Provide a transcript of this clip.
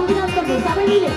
অভিনন্দন করব সবাই মিলে